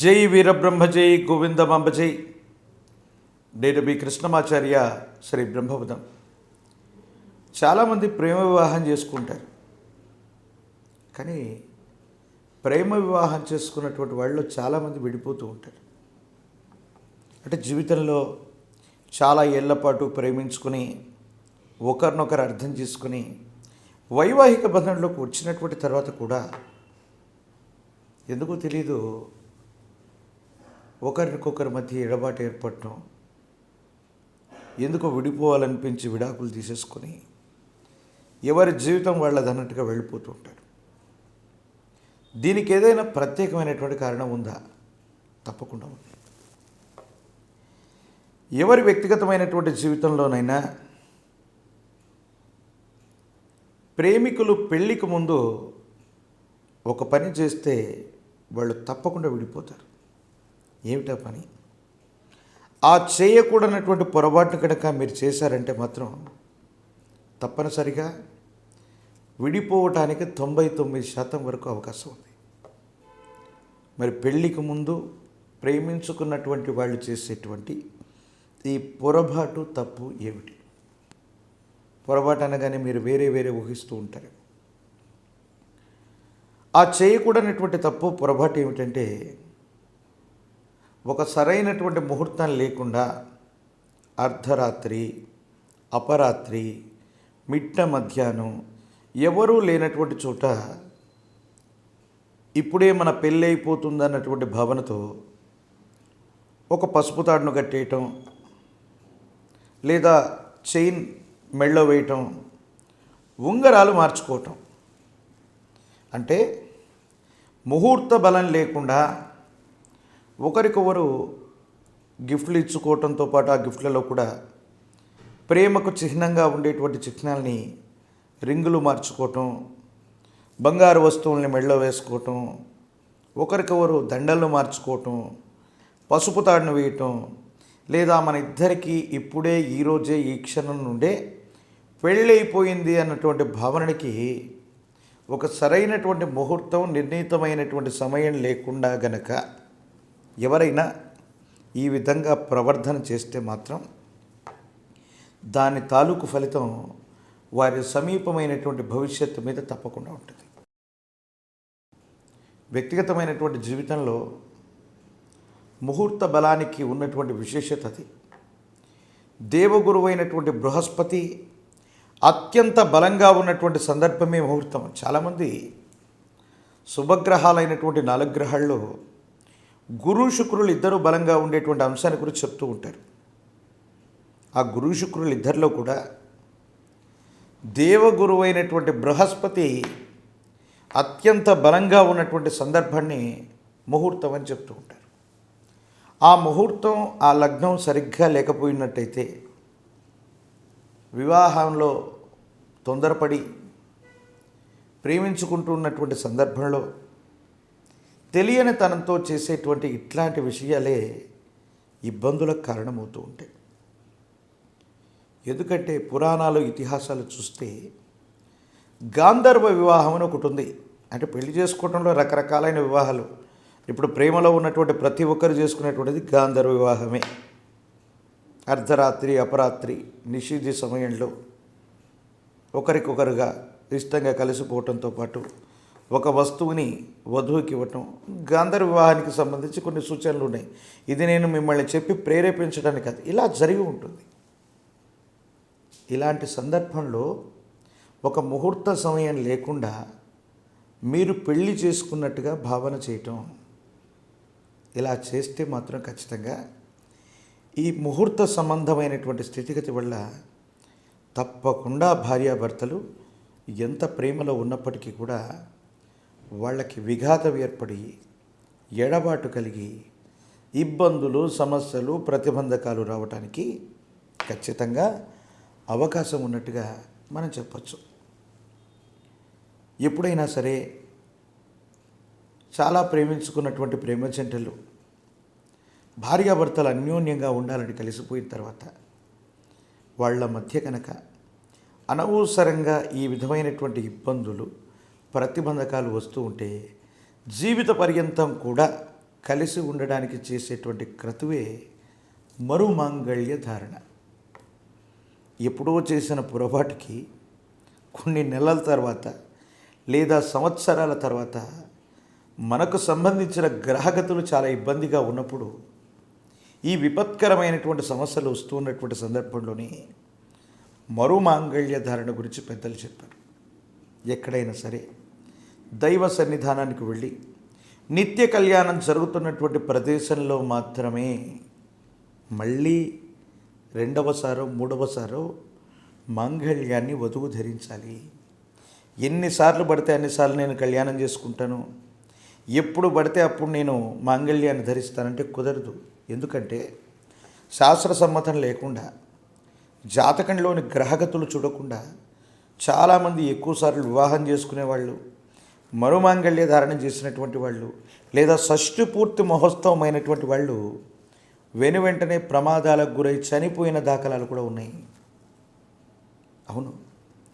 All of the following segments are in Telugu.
జై వీరబ్రహ్మ జై గోవిందమాంబ జై నేను మీ కృష్ణమాచార్య శ్రీ బ్రహ్మపదం చాలామంది ప్రేమ వివాహం చేసుకుంటారు. కానీ ప్రేమ వివాహం చేసుకున్నటువంటి వాళ్ళు చాలామంది విడిపోతూ ఉంటారు. అంటే జీవితంలో చాలా ఏళ్ళ పాటు ప్రేమించుకుని ఒకరినొకరు అర్థం చేసుకుని వైవాహిక బంధంలోకి వచ్చినటువంటి తర్వాత కూడా ఎందుకో తెలీదు ఒకరికొకరి మధ్య ఎడబాటు ఏర్పడటం ఎందుకో విడిపోవాలనిపించి విడాకులు తీసేసుకొని ఎవరి జీవితం వాళ్ళదన్నట్టుగా వెళ్ళిపోతూ ఉంటారు దీనికి ఏదైనా ప్రత్యేకమైనటువంటి కారణం ఉందా? తప్పకుండా ఉంది. ఎవరి వ్యక్తిగతమైనటువంటి జీవితంలోనైనా ప్రేమికులు పెళ్ళికి ముందు ఒక పని చేస్తే వాళ్ళు తప్పకుండా విడిపోతారు. ఏమిటా పని? ఆ చేయకూడనటువంటి పొరపాటును కనుక మీరు చేశారంటే మాత్రం తప్పనిసరిగా విడిపోవటానికి తొంభై తొమ్మిది శాతం వరకు అవకాశం ఉంది. మరి పెళ్ళికి ముందు ప్రేమించుకున్నటువంటి వాళ్ళు చేసేటువంటి ఈ పొరపాటు తప్పు ఏమిటి? పొరపాటు అనగానే మీరు వేరే వేరే ఊహిస్తూ ఉంటారు. ఆ చేయకూడనటువంటి తప్పు పొరపాటు ఏమిటంటే ఒక సరైనటువంటి ముహూర్తం లేకుండా అర్ధరాత్రి అపరాత్రి మిట్ట మధ్యాహ్నం ఎవరూ లేనటువంటి చోట ఇప్పుడే మన పెళ్ళి అయిపోతుందన్నటువంటి భావనతో ఒక పసుపు తాడును కట్టేయటం లేదా చైన్ మెళ్ళ వేయటం ఉంగరాలు మార్చుకోవటం. అంటే ముహూర్త బలం లేకుండా ఒకరికొకరు గిఫ్ట్లు ఇచ్చుకోవటంతో పాటు ఆ గిఫ్ట్లలో కూడా ప్రేమకు చిహ్నంగా ఉండేటువంటి చిహ్నాల్ని రింగులు మార్చుకోవటం బంగారు వస్తువుల్ని మెడలో వేసుకోవటం ఒకరికొకరు దండలను మార్చుకోవటం పసుపు తాడును వేయటం లేదా మన ఇద్దరికీ ఇప్పుడే ఈరోజే ఈ క్షణం నుండే పెళ్ళైపోయింది అన్నటువంటి భావనకి ఒక సరైనటువంటి ముహూర్తం నిర్ణీతమైనటువంటి సమయం లేకుండా గనక ఎవరైనా ఈ విధంగా ప్రవర్ధన చేస్తే మాత్రం దాని తాలూకు ఫలితం వారి సమీపమైనటువంటి భవిష్యత్తు మీద తప్పకుండా ఉంటుంది. వ్యక్తిగతమైనటువంటి జీవితంలో ముహూర్త బలానికి ఉన్నటువంటి విశేషత అది. దేవగురువైనటువంటి బృహస్పతి అత్యంత బలంగా ఉన్నటువంటి సందర్భమే ముహూర్తం. చాలామంది శుభగ్రహాలైనటువంటి నాలుగు గ్రహాల్లో గురు శుక్రులు ఇద్దరు బలంగా ఉండేటువంటి అంశాన్ని గురించి చెప్తూ ఉంటారు. ఆ గురు శుక్రులు ఇద్దరిలో కూడా దేవగురువు అయినటువంటి బృహస్పతి అత్యంత బలంగా ఉన్నటువంటి సందర్భాన్ని ముహూర్తం అని చెప్తూ ఉంటారు. ఆ ముహూర్తం ఆ లగ్నం సరిగ్గా లేకపోయినట్టయితే వివాహంలో తొందరపడి ప్రేమించుకుంటూ ఉన్నటువంటి సందర్భంలో తెలియని తనంతో చేసేటువంటి ఇట్లాంటి విషయాలే ఇబ్బందులకు కారణమవుతూ ఉంటాయి. ఎందుకంటే పురాణాలు ఇతిహాసాలు చూస్తే గాంధర్వ వివాహం అని ఒకటి ఉంది. అంటే పెళ్ళి చేసుకోవడంలో రకరకాలైన వివాహాలు. ఇప్పుడు ప్రేమలో ఉన్నటువంటి ప్రతి ఒక్కరు చేసుకునేటువంటిది గాంధర్వ వివాహమే. అర్ధరాత్రి అపరాత్రి నిషిద్ధి సమయంలో ఒకరికొకరుగా ఇష్టంగా కలిసిపోవటంతో పాటు ఒక వస్తువుని వధువుకి ఇవ్వటం. గాంధర్ వివాహానికి సంబంధించి కొన్ని సూచనలు ఉన్నాయి. ఇది నేను మిమ్మల్ని చెప్పి ప్రేరేపించడానికి కాదు. ఇలా జరిగి ఉంటుంది. ఇలాంటి సందర్భంలో ఒక ముహూర్త సమయం లేకుండా మీరు పెళ్ళి చేసుకున్నట్టుగా భావన చేయటం. ఇలా చేస్తే మాత్రం ఖచ్చితంగా ఈ ముహూర్త సంబంధమైనటువంటి స్థితిగతి వల్ల తప్పకుండా భార్యాభర్తలు ఎంత ప్రేమలో ఉన్నప్పటికీ కూడా వాళ్ళకి విఘాతం ఏర్పడి ఎడబాటు కలిగి ఇబ్బందులు సమస్యలు ప్రతిబంధకాలు రావడానికి ఖచ్చితంగా అవకాశం ఉన్నట్టుగా మనం చెప్పచ్చు. ఎప్పుడైనా సరే చాలా ప్రేమించుకున్నటువంటి ప్రేమ జంటలు భార్యాభర్తలు అన్యోన్యంగా ఉండాలని కలిసిపోయిన తర్వాత వాళ్ళ మధ్య కనుక అనవసరంగా ఈ విధమైనటువంటి ఇబ్బందులు ప్రతిబంధకాలు వస్తూ ఉంటే జీవిత పర్యంతం కూడా కలిసి ఉండడానికి చేసేటువంటి క్రతువే మరుమాంగళ్య ధారణ. ఎప్పుడో చేసిన పొరపాటుకి కొన్ని నెలల తర్వాత లేదా సంవత్సరాల తర్వాత మనకు సంబంధించిన గ్రహగతులు చాలా ఇబ్బందిగా ఉన్నప్పుడు ఈ విపత్కరమైనటువంటి సమస్యలు వస్తూ ఉన్నటువంటి సందర్భంలోనే మరో మాంగళ్య ధారణ గురించి పెద్దలు చెప్పారు. ఎక్కడైనా సరే దైవ సన్నిధానానికి వెళ్ళి నిత్య కళ్యాణం జరుగుతున్నటువంటి ప్రదేశంలో మాత్రమే మళ్ళీ రెండవసారో మూడవసారో మాంగళ్యాన్ని వధువు ధరించాలి. ఎన్నిసార్లు పడితే అన్నిసార్లు నేను కళ్యాణం చేసుకుంటాను. ఎప్పుడు పడితే అప్పుడు నేను మాంగళ్యాన్ని ధరిస్తానంటే కుదరదు. ఎందుకంటే శాస్త్ర సమ్మతం లేకుండా జాతకంలోని గ్రహగతులు చూడకుండా చాలామంది ఎక్కువసార్లు వివాహం చేసుకునేవాళ్ళు. మరో మాంగళ్య ధారణ చేసినటువంటి వాళ్ళు లేదా షష్ఠి పూర్తి మహోత్సవమైనటువంటి వాళ్ళు వెను వెంటనే ప్రమాదాలకు గురై చనిపోయిన దాఖలాలు కూడా ఉన్నాయి. అవును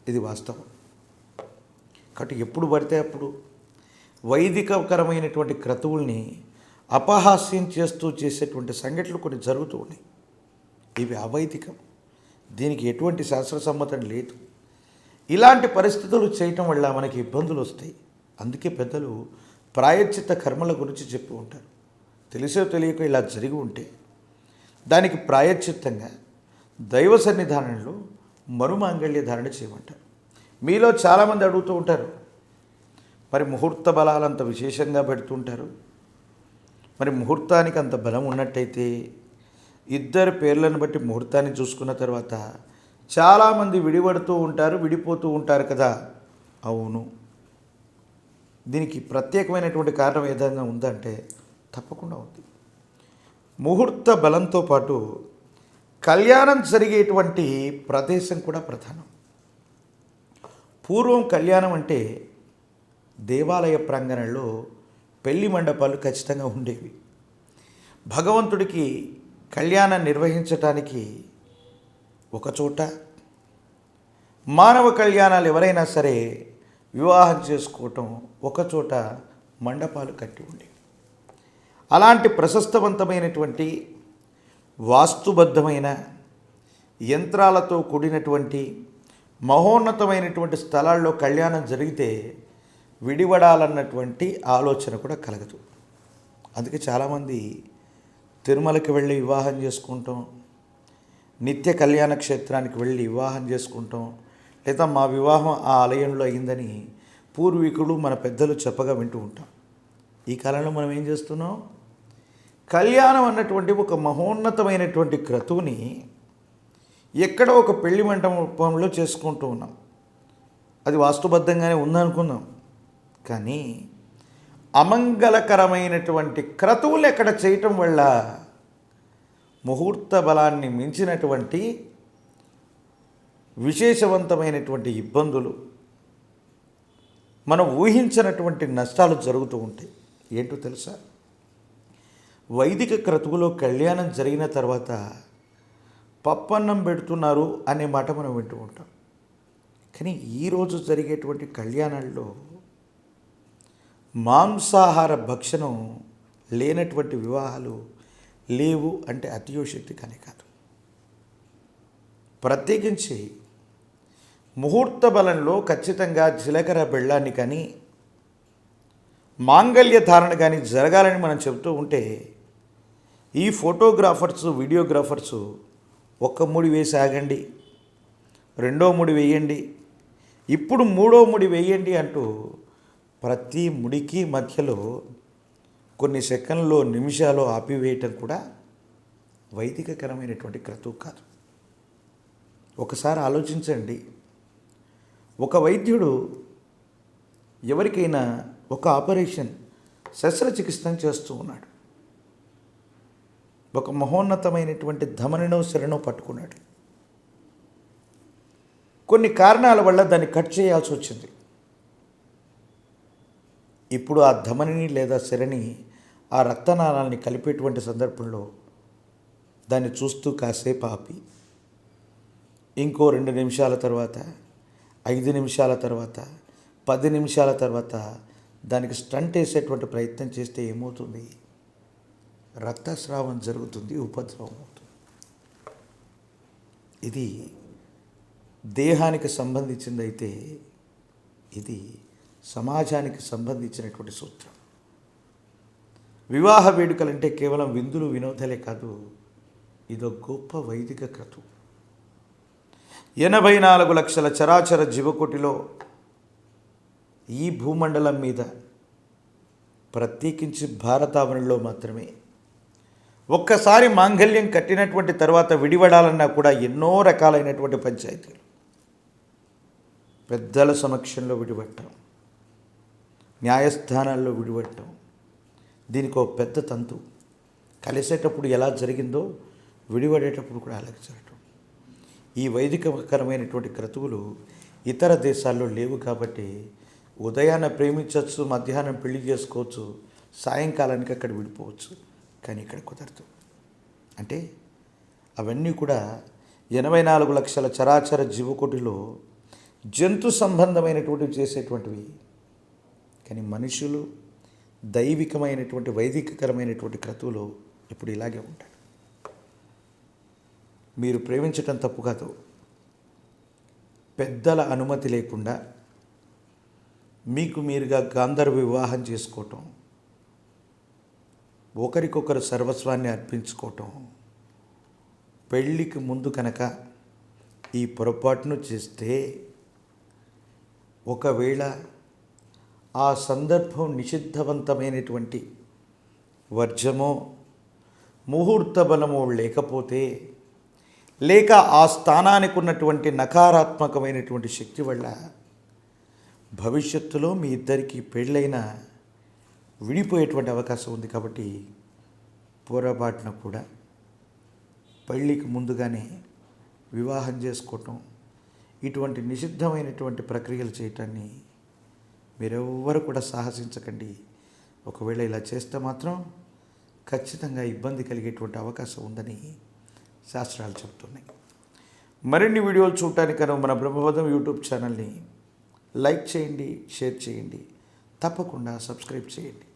ఇది వాస్తవం. కాబట్టి ఎప్పుడు పడితే అప్పుడు వైదికకరమైనటువంటి క్రతువుల్ని అపహాస్యం చేస్తూ చేసేటువంటి సంఘటనలు కొన్ని జరుగుతూ ఉన్నాయి. ఇవి అవైదికం. దీనికి ఎటువంటి శాస్త్ర సమ్మతం లేదు. ఇలాంటి పరిస్థితులు చేయటం వల్ల మనకి ఇబ్బందులు వస్తాయి. అందుకే పెద్దలు ప్రాయశ్చిత్త కర్మల గురించి చెప్పి ఉంటారు. తెలిసో తెలియక ఇలా జరిగి ఉంటే దానికి ప్రాయశ్చిత్తంగా దైవ సన్నిధానంలో మరుమాంగళ్య ధారణ చేయమంటారు. మీలో చాలామంది అడుగుతూ ఉంటారు. మరి ముహూర్త బలాలు అంత విశేషంగా పెడుతుంటారు మరి ముహూర్తానికి అంత బలం ఉన్నట్టయితే ఇద్దరు పేర్లను బట్టి ముహూర్తాన్ని చూసుకున్న తర్వాత చాలామంది విడిపడుతూ ఉంటారు విడిపోతూ ఉంటారు కదా. అవును. దీనికి ప్రత్యేకమైనటువంటి కారణం ఏదైనా ఉందంటే తప్పకుండా ఉంది. ముహూర్త బలంతో పాటు కళ్యాణం జరిగేటువంటి ప్రదేశం కూడా ప్రధానం. పూర్వం కళ్యాణం అంటే దేవాలయ ప్రాంగణంలో పెళ్ళి మండపాలు ఖచ్చితంగా ఉండేవి. భగవంతుడికి కళ్యాణం నిర్వహించటానికి ఒకచోట మానవ కళ్యాణాలు ఎవరైనా సరే వివాహం చేసుకోవటం ఒకచోట మండపాలు కట్టి ఉండేవి అలాంటి ప్రశస్తవంతమైనటువంటి వాస్తుబద్ధమైన యంత్రాలతో కూడినటువంటి మహోన్నతమైనటువంటి స్థలాల్లో కళ్యాణం జరిగితే విడివడాలన్నటువంటి ఆలోచన కూడా కలగదు. అందుకే చాలామంది తిరుమలకి వెళ్ళి వివాహం చేసుకుంటాం నిత్య కళ్యాణ క్షేత్రానికి వెళ్ళి వివాహం చేసుకుంటాం లేదా మా వివాహం ఆ ఆలయంలో అయిందని పూర్వీకులు మన పెద్దలు చెప్పగా వింటూ ఉంటాం. ఈ కాలంలో మనం ఏం చేస్తున్నాం? కళ్యాణం అన్నటువంటి ఒక మహోన్నతమైనటువంటి క్రతువుని ఎక్కడో ఒక పెళ్ళి మంటపంలో చేసుకుంటూ ఉన్నాం. అది వాస్తుబద్ధంగానే ఉందనుకుందాం. కానీ అమంగళకరమైనటువంటి క్రతువులు ఎక్కడ చేయటం వల్ల ముహూర్త బలాన్ని మించినటువంటి విశేషవంతమైనటువంటి ఇబ్బందులు మనం ఊహించినటువంటి నష్టాలు జరుగుతూ ఉంటాయి. ఏంటో తెలుసా? వైదిక క్రతువులో కళ్యాణం జరిగిన తర్వాత పప్పన్నం పెడుతున్నారు అనే మాట మనం వింటూ ఉంటాం. కానీ ఈరోజు జరిగేటువంటి కళ్యాణాల్లో మాంసాహార భక్షణం లేనటువంటి వివాహాలు లేవు అంటే అతియోశక్తి కానీ కాదు. ప్రత్యేకించి ముహూర్త బలంలో ఖచ్చితంగా జీలకర్ర బెళ్ళాన్ని కానీ మాంగళ్య ధారణ కానీ జరగాలని మనం చెబుతూ ఉంటే ఈ ఫోటోగ్రాఫర్స్ వీడియోగ్రాఫర్స్ ఒక్క ముడి వేసి ఆగండి రెండో ముడి వేయండి ఇప్పుడు మూడో ముడి వేయండి అంటూ ప్రతి ముడికి మధ్యలో కొన్ని సెకండ్లో నిమిషాలు ఆపివేయటం కూడా వైదికకరమైనటువంటి క్రతువు కాదు. ఒకసారి ఆలోచించండి. ఒక వైద్యుడు ఎవరికైనా ఒక ఆపరేషన్ శస్త్రచికిత్సను చేస్తూ ఉన్నాడు. ఒక మహోన్నతమైనటువంటి ధమనినో శరణో పట్టుకున్నాడు. కొన్ని కారణాల వల్ల దాన్ని కట్ చేయాల్సి వచ్చింది. ఇప్పుడు ఆ ధమనిని లేదా శరణి ఆ రక్తనాళాన్ని కలిపేటువంటి సందర్భంలో దాన్ని చూస్తూ కాసేపు ఆపి ఇంకో రెండు నిమిషాల తర్వాత ఐదు నిమిషాల తర్వాత పది నిమిషాల తర్వాత దానికి స్టంట్ వేసేటువంటి ప్రయత్నం చేస్తే ఏమవుతుంది? రక్తస్రావం జరుగుతుంది ఉపద్రవం అవుతుంది. ఇది దేహానికి సంబంధించిందైతే ఇది సమాజానికి సంబంధించినటువంటి సూత్రం. వివాహ వేడుకలంటే కేవలం విందులు వినోదాలే కాదు ఇదో గొప్ప వైదిక క్రతువు ఎనభై నాలుగు లక్షల చరాచర జీవకోటిలో ఈ భూమండలం మీద ప్రత్యేకించి భారతావనిలో మాత్రమే. ఒక్కసారి మాంగల్యం కట్టినటువంటి తర్వాత విడివడాలన్నా కూడా ఎన్నో రకాలైనటువంటి పంచాయతీలు. పెద్దల సమక్షంలో విడిపడటం న్యాయస్థానాల్లో విడిపట్టడం దీనికి ఒక పెద్ద తంతు. కలిసేటప్పుడు ఎలా జరిగిందో విడిపడేటప్పుడు కూడా అలాగే జరగటం ఈ వైదికకరమైనటువంటి క్రతువులు ఇతర దేశాల్లో లేవు కాబట్టి ఉదయాన్న ప్రేమించవచ్చు మధ్యాహ్నం పెళ్ళి చేసుకోవచ్చు సాయంకాలానికి అక్కడ విడిపోవచ్చు. కానీ ఇక్కడ కుదరదు. అంటే అవన్నీ కూడా ఎనభై నాలుగు లక్షల చరాచర జీవకోటిలో జంతు సంబంధమైనటువంటివి చేసేటువంటివి. కానీ మనుషులు దైవికమైనటువంటి వైదికకరమైనటువంటి క్రతువులు ఇప్పుడు ఇలాగే ఉంటాడు మీరు ప్రేమించటం తప్పు కాదు. పెద్దల అనుమతి లేకుండా మీకు మీరుగా గాంధర్వ వివాహం చేసుకోవటం ఒకరికొకరు సర్వస్వాన్ని అర్పించుకోవటం పెళ్ళికి ముందు కనుక ఈ పొరపాటును చేస్తే ఒకవేళ ఆ సందర్భం నిషిద్ధవంతమైనటువంటి వర్జమో ముహూర్త బలమో లేకపోతే లేక ఆ స్థానానికి ఉన్నటువంటి నకారాత్మకమైనటువంటి శక్తి వల్ల భవిష్యత్తులో మీ ఇద్దరికి పెళ్ళైన విడిపోయేటువంటి అవకాశం ఉంది కాబట్టి పొరపాటున కూడా పెళ్ళికి ముందుగానే వివాహం చేసుకోవటం ఇటువంటి నిషిద్ధమైనటువంటి ప్రక్రియలు చేయటాన్ని మీరెవ్వరు కూడా సాహసించకండి. ఒకవేళ ఇలా చేస్తే మాత్రం ఖచ్చితంగా ఇబ్బంది కలిగేటువంటి అవకాశం ఉందని శాస్త్రాలు చెప్తున్నాయి. మరిన్ని వీడియోలు చూడటానికను మన బ్రహ్మపదం యూట్యూబ్ ఛానల్ని లైక్ చేయండి షేర్ చేయండి. తప్పకుండా సబ్స్క్రైబ్ చేయండి.